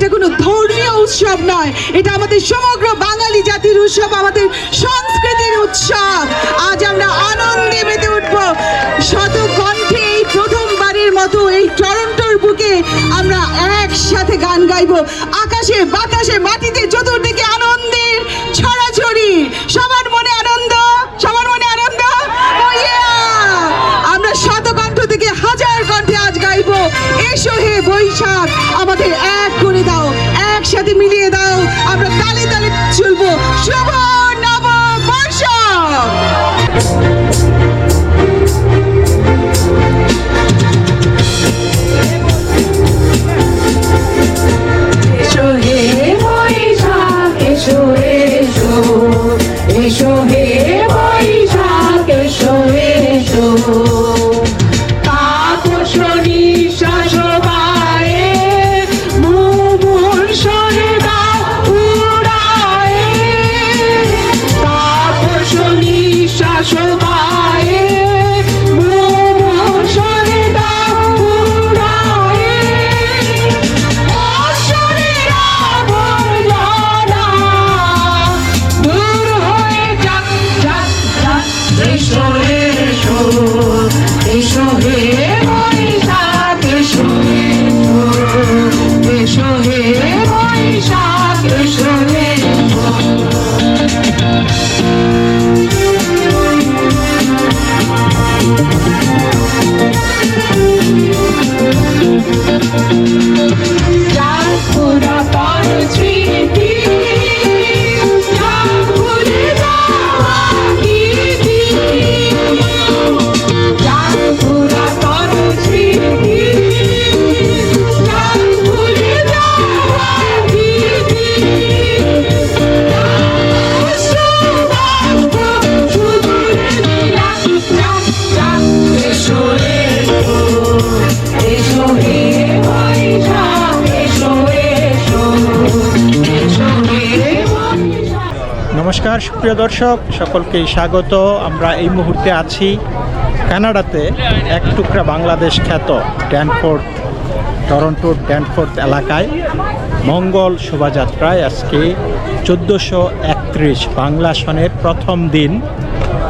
এটা কোনো ধর্মীয় উৎসব নয়। এটা আমাদের সমগ্র বাঙালি জাতির উৎসব, আমাদের সংস্কৃতির উৎসব। আজ আমরা আনন্দে মেতে উঠব। শত কণ্ঠে এই প্রথমবারের মতো এই টরন্টোর বুকে আমরা একসাথে গান গাইবো। আকাশে বাতাসে মাটিতে চতুর্দিকে আনন্দের ছড়াছড়ি। সবার মনে আনন্দ, সবার মনে আনন্দ? Oh আমরা শত কণ্ঠ থেকে হাজার কণ্ঠে আজ গাইবো। এসো হে বৈশাখ, আমাদের একসাথে মিলিয়ে দাও। নমস্কার, সুপ্রিয় দর্শক সকলকেই স্বাগত। আমরা এই মুহূর্তে আছি কানাডাতে এক টুকরা বাংলাদেশ খ্যাত ড্যানফোর্ড, টরন্টোর ড্যানফোর্ড এলাকায়। মঙ্গল শোভাযাত্রায় আজকে চোদ্দোশো একত্রিশ বাংলা সনের প্রথম দিন।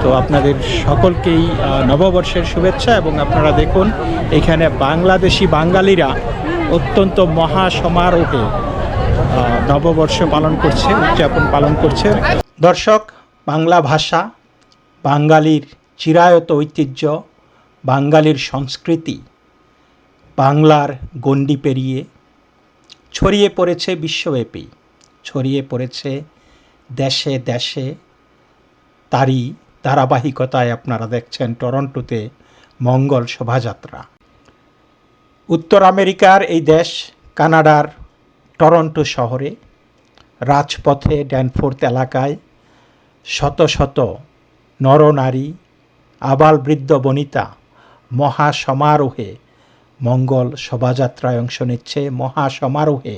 তো আপনাদের সকলকেই নববর্ষের শুভেচ্ছা এবং আপনারা দেখুন, এখানে বাংলাদেশি বাঙালিরা অত্যন্ত মহা সমারোহে নববর্ষ পালন করছে, উদযাপন পালন করছে। দর্শক, বাংলা ভাষা, বাঙালির চিরায়ত ঐতিহ্য, বাঙালির সংস্কৃতি, বাংলার গণ্ডি পেরিয়ে ছড়িয়ে পড়েছে বিশ্বব্যাপী। ছড়িয়ে পড়েছে দেশে দেশে। তারই ধারাবাহিকতায় আপনারা দেখছেন টরন্টোতে মঙ্গল শোভাযাত্রা। উত্তর আমেরিকার এই দেশ, কানাডার টরন্টো শহরে, রাজপথে, ড্যানফোর্থ এলাকায় শত শত নরনারী, আবাল বৃদ্ধ বনিতা মহা সমারোহে মঙ্গল শোভাযাত্রায় অংশ নিচ্ছে মহা সমারোহে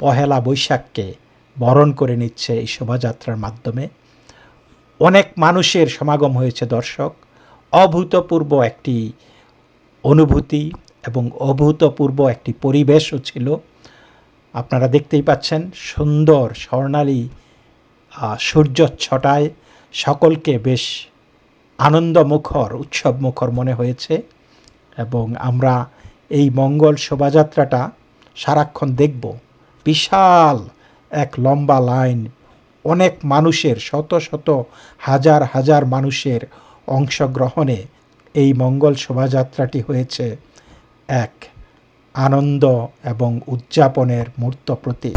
পহেলা বৈশাখকে বরণ করে নিচ্ছে এই শোভাযাত্রার মাধ্যমে। অনেক মানুষের সমাগম হয়েছে দর্শক। অভূতপূর্ব একটি অনুভূতি এবং অভূতপূর্ব একটি পরিবেশও ছিল। আপনারা দেখতেই পাচ্ছেন সুন্দর স্বর্ণালী আহ, সূর্য ছটায় সকলকে বেশ আনন্দমুখর উৎসবমুখর মনে হয়েছে এবং আমরা এই মঙ্গল শোভাযাত্রাটা সারাক্ষণ দেখব। বিশাল এক লম্বা লাইন অনেক মানুষের শত শত হাজার হাজার মানুষের অংশগ্রহণে এই মঙ্গল শোভাযাত্রাটি হয়েছে এক আনন্দ এবং উদযাপনের মূর্ত প্রতীক।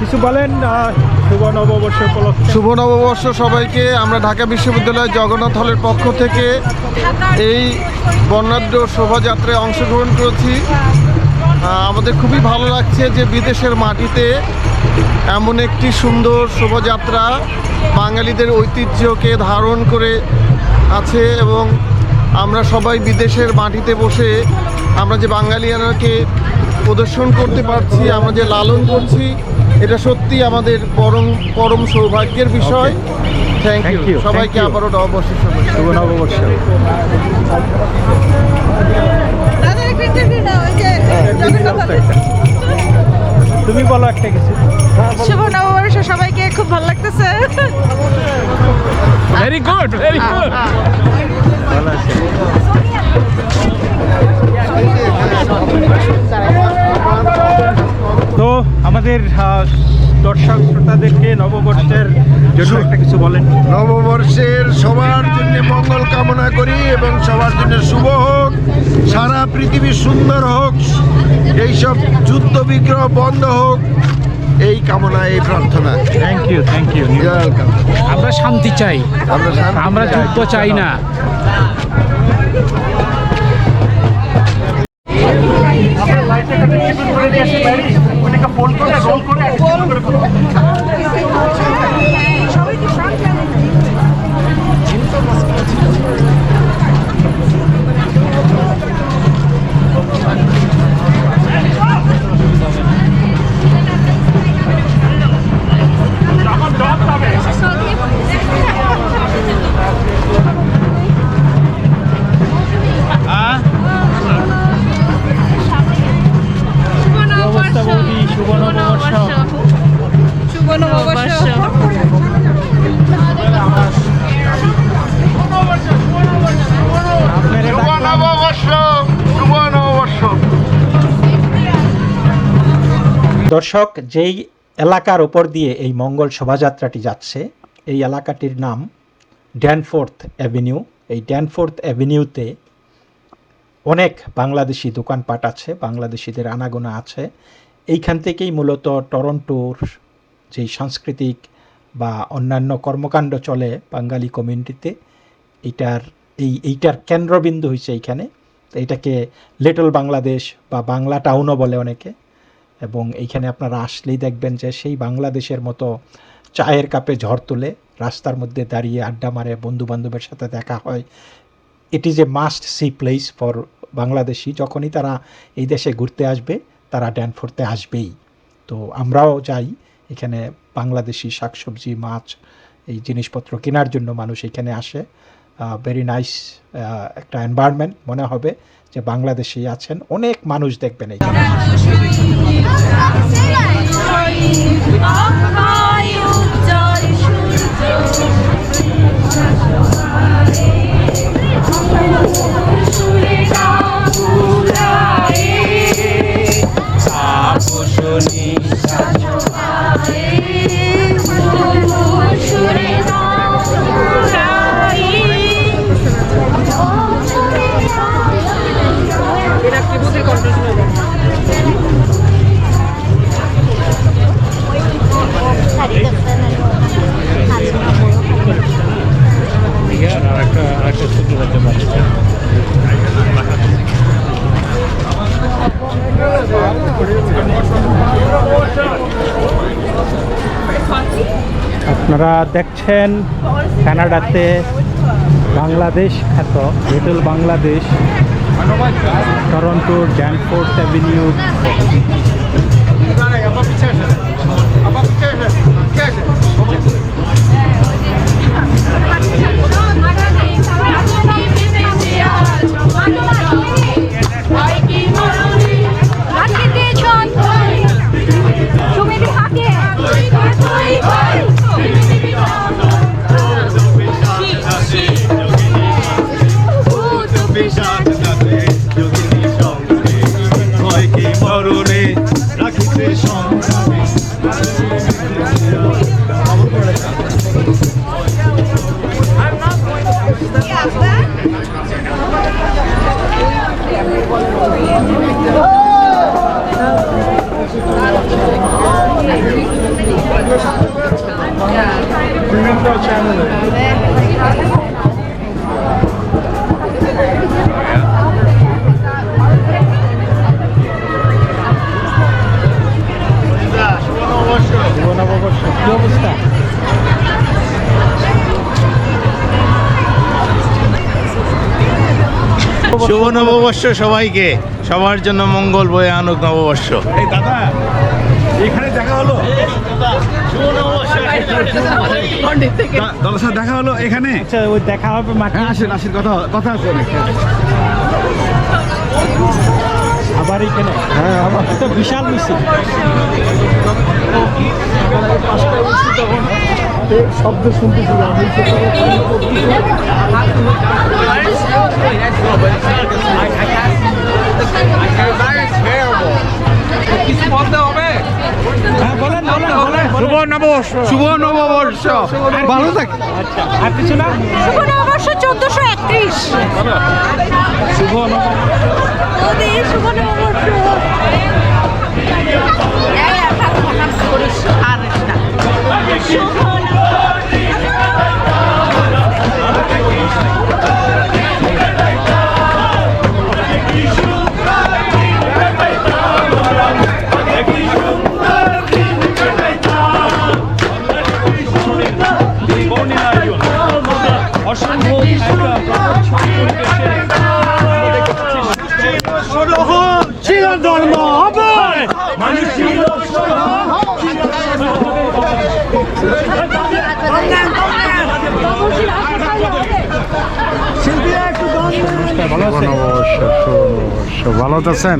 কিছু বলেন শুভ নববর্ষ উপলক্ষে। শুভ নববর্ষ সবাইকে। আমরা ঢাকা বিশ্ববিদ্যালয় জগন্নাথ হলের পক্ষ থেকে এই বর্ণাঢ্য শোভাযাত্রায় অংশগ্রহণ করেছি। আমাদের খুবই ভালো লাগছে যে বিদেশের মাটিতে এমন একটি সুন্দর শোভাযাত্রা বাঙালিদের ঐতিহ্যকে ধারণ করে আছে এবং আমরা সবাই বিদেশের মাটিতে বসে আমরা যে বাঙালিয়ানাকে প্রদর্শন করতে পারছি, আমরা যে লালন করছি এটা সত্যি আমাদের পরম পরম সৌভাগ্যের বিষয়। থ্যাংক ইউ সবাইকে আবারও নববর্ষের শুভ নববর্ষ। তুমি বলো একটা কিছু। শুভ নববর্ষ সবাইকে খুব ভালো লাগতেছে। ভেরি গুড ভেরি গুড ভালো আছে। আমাদের দর্শক শ্রোতাদেরকে নববর্ষের জন্য একটা কিছু বলেন। নববর্ষের সবার জন্য মঙ্গল কামনা করি এবং সবার জন্য শুভ হোক সারা পৃথিবী সুন্দর হোক এইসব যুদ্ধ বিগ্রহ বন্ধ হোক এই কামনা এই প্রার্থনা। থ্যাংক ইউ থ্যাংক ইউ আমরা শান্তি চাই। আমরা শান্তি আমরা চাই। করে চাই করে দর্শক, যেই এলাকার উপর দিয়ে এই মঙ্গল শোভাযাত্রাটি যাচ্ছে, এই এলাকাটির নাম ড্যানফোর্থ অ্যাভিনিউ। এই ড্যানফোর্থ অ্যাভিনিউতে অনেক বাংলাদেশি দোকানপাট আছে, বাংলাদেশিদের আনাগোনা আছে। এইখান থেকেই মূলত টরন্টোর যেই সাংস্কৃতিক বা অন্যান্য কর্মকাণ্ড চলে বাঙালি কমিউনিটিতে, এইটার, এই, এইটার কেন্দ্রবিন্দু হয়েছে এইখানে। এটাকে লিটল বাংলাদেশ বা বাংলা টাউনও বলে অনেকে। এবং এইখানে আপনারা আসলেই দেখবেন যে সেই বাংলাদেশের মতো চায়ের কাপে ঝড় তুলে রাস্তার মধ্যে দাঁড়িয়ে আড্ডা মারে বন্ধু বান্ধবের সাথে দেখা হয়। It is a must see place for Bangladeshi. যখনই তারা এই দেশে ঘুরতে আসবে, তারা ড্যানফোর্তে আসবেই। তো আমরাও যাই এখানে বাংলাদেশি শাকসবজি, মাছ, এই জিনিসপত্র কেনার জন্য মানুষ এখানে আসে। ভেরি নাইস একটা এনভায়রনমেন্ট মনে হবে যে বাংলাদেশি আছেন। অনেক মানুষ দেখবেন এখানে। আপনারা দেখছেন কানাডাতে বাংলাদেশ খ্যাত little Bangladesh Toronto Danforth Avenue. শুভ নববর্ষ সবাইকে। সবার জন্য মঙ্গল বয়ে আনুক নববর্ষ। এই দাদা দা- সাথে দেখা হলো এখানে আচ্ছা ওই দেখা হবে মাঠে হ্যাঁ আসেন আসেন কথা কথা আছে আবার এখানে হ্যাঁ আবার তো বিশাল মিছিল শব্দ শুনতেছিলাম হ্যাঁ বলেন বলেন বলেন শুভ নববর্ষ। শুভ নববর্ষ। ভালো থাকে। আচ্ছা আর কিছু না? শুভ নববর্ষ চোদ্দশো একত্রিশ। শুভ শুভ নববর্ষ। ভালো আছেন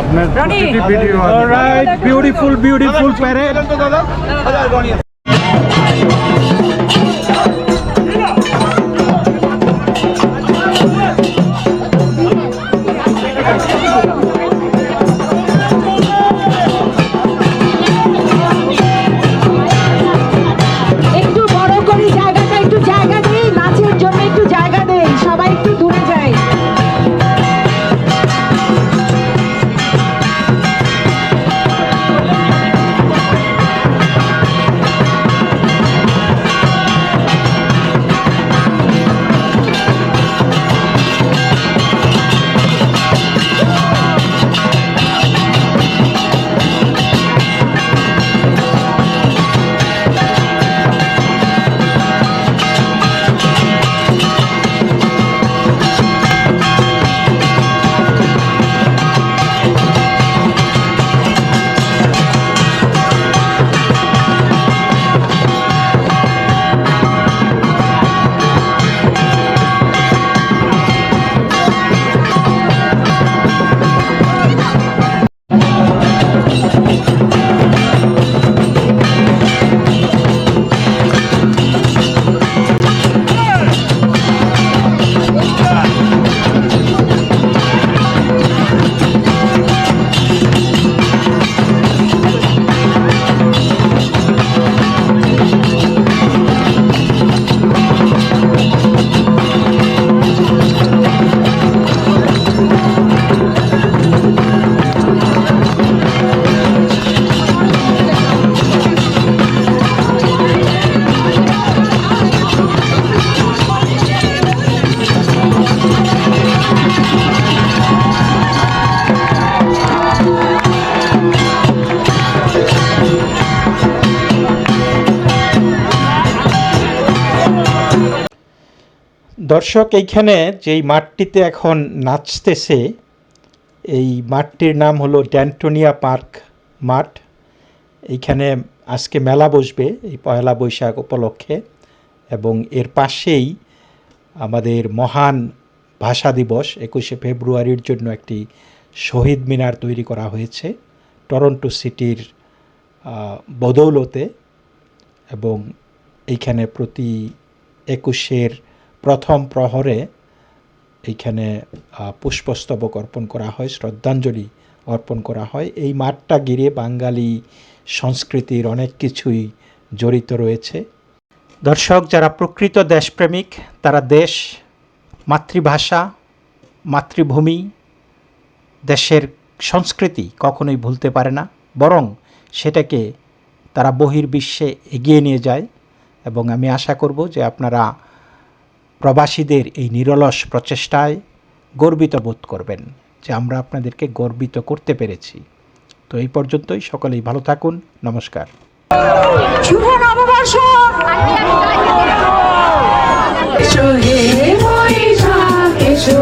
আপনার প্রতিটি video alright beautiful beautiful parade দর্শক, এইখানে যেই মাঠটিতে এখন নাচতেছে, এই মাঠটির নাম হলো ড্যান্টোনিয়া পার্ক মাঠ। এইখানে আজকে মেলা বসবে এই পয়লা বৈশাখ উপলক্ষে এবং এর পাশেই আমাদের মহান ভাষা দিবস, একুশে ফেব্রুয়ারির জন্য একটি শহীদ মিনার তৈরি করা হয়েছে টরন্টো সিটির বদৌলতে এবং এইখানে প্রতি একুশের প্রথম প্রহরে এইখানে পুষ্পস্তবক অর্পণ করা হয়, শ্রদ্ধাঞ্জলি অর্পণ করা হয়। এই মাঠটা ঘিরে বাঙালি সংস্কৃতির অনেক কিছুই জড়িত রয়েছে। দর্শক, যারা প্রকৃত দেশপ্রেমিক, তারা দেশ, মাতৃভাষা, মাতৃভূমি, দেশের সংস্কৃতি কখনোই ভুলতে পারে না, বরং সেটাকে তারা বহির্বিশ্বে এগিয়ে নিয়ে যায়। এবং আমি আশা করব যে আপনারা প্রবাসীদের এই নিরলস প্রচেষ্টায় গর্বিত বোধ করবেন যে আমরা আপনাদেরকে গর্বিত করতে পেরেছি। তো এই পর্যন্তই সকলেই ভালো থাকুন নমস্কার। শুভ নববর্ষ! এসো হে বৈশাখ এসো